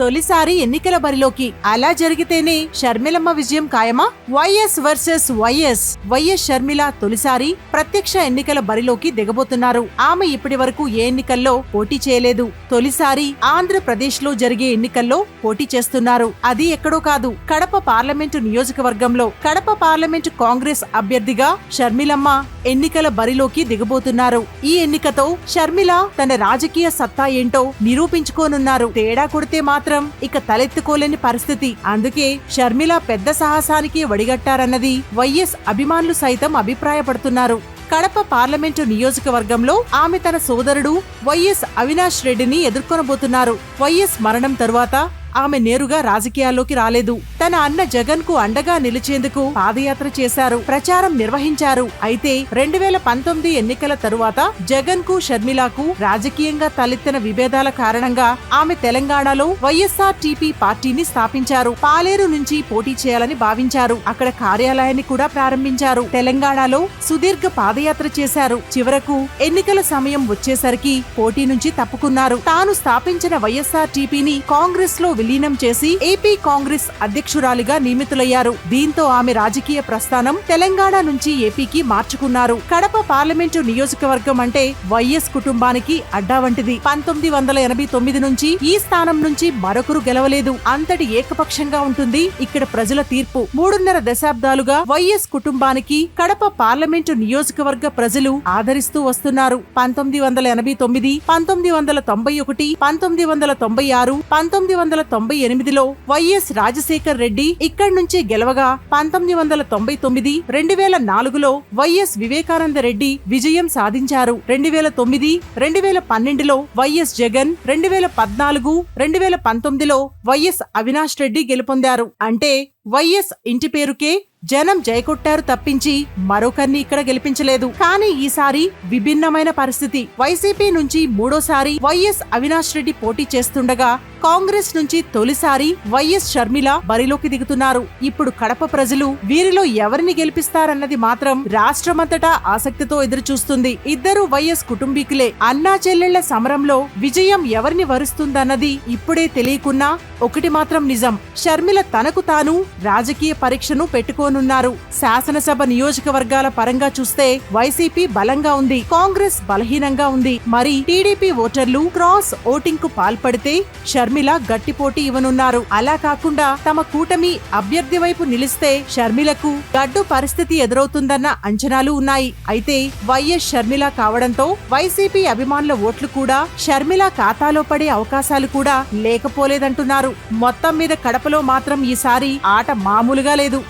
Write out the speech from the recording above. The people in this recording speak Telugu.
తొలిసారి ఎన్నికల బరిలోకి. అలా జరిగితేనే షర్మిలమ్మ విజయం ఖాయమా? YS versus YS. YS Sharmila తొలిసారి ప్రత్యక్ష ఎన్నికల బరిలోకి దిగబోతున్నారు. ఆమె ఇప్పటి వరకు ఏ ఎన్నికల్లో పోటీ చేయలేదు. తొలిసారి ఆంధ్రప్రదేశ్లో జరిగే ఎన్నికల్లో పోటీ చేస్తున్నారు. అది ఎక్కడో కాదు కడప పార్లమెంటు నియోజకవర్గంలో. కడప పార్లమెంటు కాంగ్రెస్ అభ్యర్థిగా షర్మిలమ్మ ఎన్నికల బరిలోకి దిగబోతున్నారు. ఈ ఎన్నికతో షర్మిల తన రాజకీయ సత్తా ఏంటో నిరూపించుకోనున్నారు. తేడా కొడితే మాత్రం ఇక తలెత్తుకోలేని పరిస్థితి. అందుకే షర్మిల పెద్ద సాహసానికి వడిగట్టారన్నది వైఎస్ అభిమానులు సైతం అభిప్రాయపడుతున్నారు. కడప పార్లమెంటు నియోజకవర్గంలో ఆమె తన సోదరుడు వైఎస్ అవినాష్ రెడ్డిని ఎదుర్కొనబోతున్నారు. వైఎస్ మరణం తరువాత ఆమె నేరుగా రాజకీయాల్లోకి రాలేదు. తన అన్న జగన్కు అండగా నిలిచేందుకు పాదయాత్ర చేశారు. ప్రచారం నిర్వహించారు. అయితే రెండు వేల పంతొమ్మిది ఎన్నికల తరువాత జగన్కు షర్మిలాకు రాజకీయంగా తలెత్తిన విభేదాల కారణంగా ఆమె తెలంగాణలో వైఎస్ఆర్ టీపీ పార్టీని స్థాపించారు. పాలేరు నుంచి పోటీ చేయాలని భావించారు. అక్కడ కార్యాలయాన్ని కూడా ప్రారంభించారు. తెలంగాణలో సుదీర్ఘ పాదయాత్ర చేశారు. చివరకు ఎన్నికల సమయం వచ్చేసరికి పోటీ నుంచి తప్పుకున్నారు. తాను స్థాపించిన వైఎస్ఆర్ టీపీని కాంగ్రెస్లో విలీనం చేసి ఏపీ కాంగ్రెస్ అధ్యక్షురాలిగా నియమితులయ్యారు. దీంతో ఆమె రాజకీయ ప్రస్థానం తెలంగాణ నుంచి ఏపీకి మార్చుకున్నారు. కడప పార్లమెంటు నియోజకవర్గం అంటే వైఎస్ కుటుంబానికి అడ్డా వంటిది. పంతొమ్మిది వందల ఎనభై తొమ్మిది నుంచి ఈ స్థానం నుంచి మరొకరు గెలవలేదు. అంతటి ఏకపక్షంగా ఉంటుంది ఇక్కడ ప్రజల తీర్పు. మూడున్నర దశాబ్దాలుగా వైఎస్ కుటుంబానికి కడప పార్లమెంటు నియోజకవర్గ ప్రజలు ఆదరిస్తూ వస్తున్నారు. పంతొమ్మిది వందల ఎనభై తొమ్మిది పంతొమ్మిది వందల తొంభై ఒకటి పంతొమ్మిది వందల తొంభై ఆరు పంతొమ్మిది వందల తొంభై ఎనిమిదిలో వైఎస్ రాజశేఖర్ రెడ్డి ఇక్కడి నుంచి గెలవగా పంతొమ్మిది వందల తొంభై తొమ్మిది రెండు వేల నాలుగులో వైఎస్ వివేకానంద రెడ్డి విజయం సాధించారు. రెండు వేల తొమ్మిది రెండు వేల పన్నెండులో వైఎస్ జగన్ రెండు వేల పద్నాలుగు రెండు వేల పంతొమ్మిదిలో వైఎస్ అవినాష్ రెడ్డి గెలుపొందారు. అంటే వైఎస్ ఇంటి పేరుకే జనం జయకొట్టారు తప్పించి మరొకరిని ఇక్కడ గెలిపించలేదు. కానీ ఈసారి విభిన్నమైన పరిస్థితి. వైసీపీ నుంచి మూడోసారి వైఎస్ అవినాష్ రెడ్డి పోటీ చేస్తుండగా కాంగ్రెస్ నుంచి తొలిసారి వైఎస్ షర్మిల బరిలోకి దిగుతున్నారు. ఇప్పుడు కడప ప్రజలు వీరిలో ఎవరిని గెలిపిస్తారన్నది మాత్రం రాష్ట్రమంతటా ఆసక్తితో ఎదురుచూస్తుంది. ఇద్దరు వైఎస్ కుటుంబీకులే. అన్నా చెల్లెళ్ళ సమరంలో విజయం ఎవరిని వరుస్తుందన్నది ఇప్పుడే తెలియకున్నా ఒకటి మాత్రం నిజం. షర్మిల తనకు తాను రాజకీయ పరీక్షను పెట్టుకోనున్నారు. శాసనసభ నియోజకవర్గాల పరంగా చూస్తే వైసీపీ బలంగా ఉంది కాంగ్రెస్ బలహీనంగా ఉంది. మరి టీడీపీ ఓటర్లు క్రాస్ ఓటింగ్కు పాల్పడితే షర్మిల గట్టి పోటీ ఇవ్వనున్నారు. అలా కాకుండా తమ కూటమి అభ్యర్థి వైపు నిలిస్తే షర్మిలకు గడ్డు పరిస్థితి ఎదురవుతుందన్న అంచనాలు ఉన్నాయి. అయితే వైఎస్ షర్మిల కావడంతో వైసీపీ అభిమానుల ఓట్లు కూడా షర్మిల ఖాతాలో పడే అవకాశాలు కూడా లేకపోలేదంటున్నారు. మొత్తం మీద కడపలో మాత్రం ఈసారి ఆట మామూలుగా లేదు.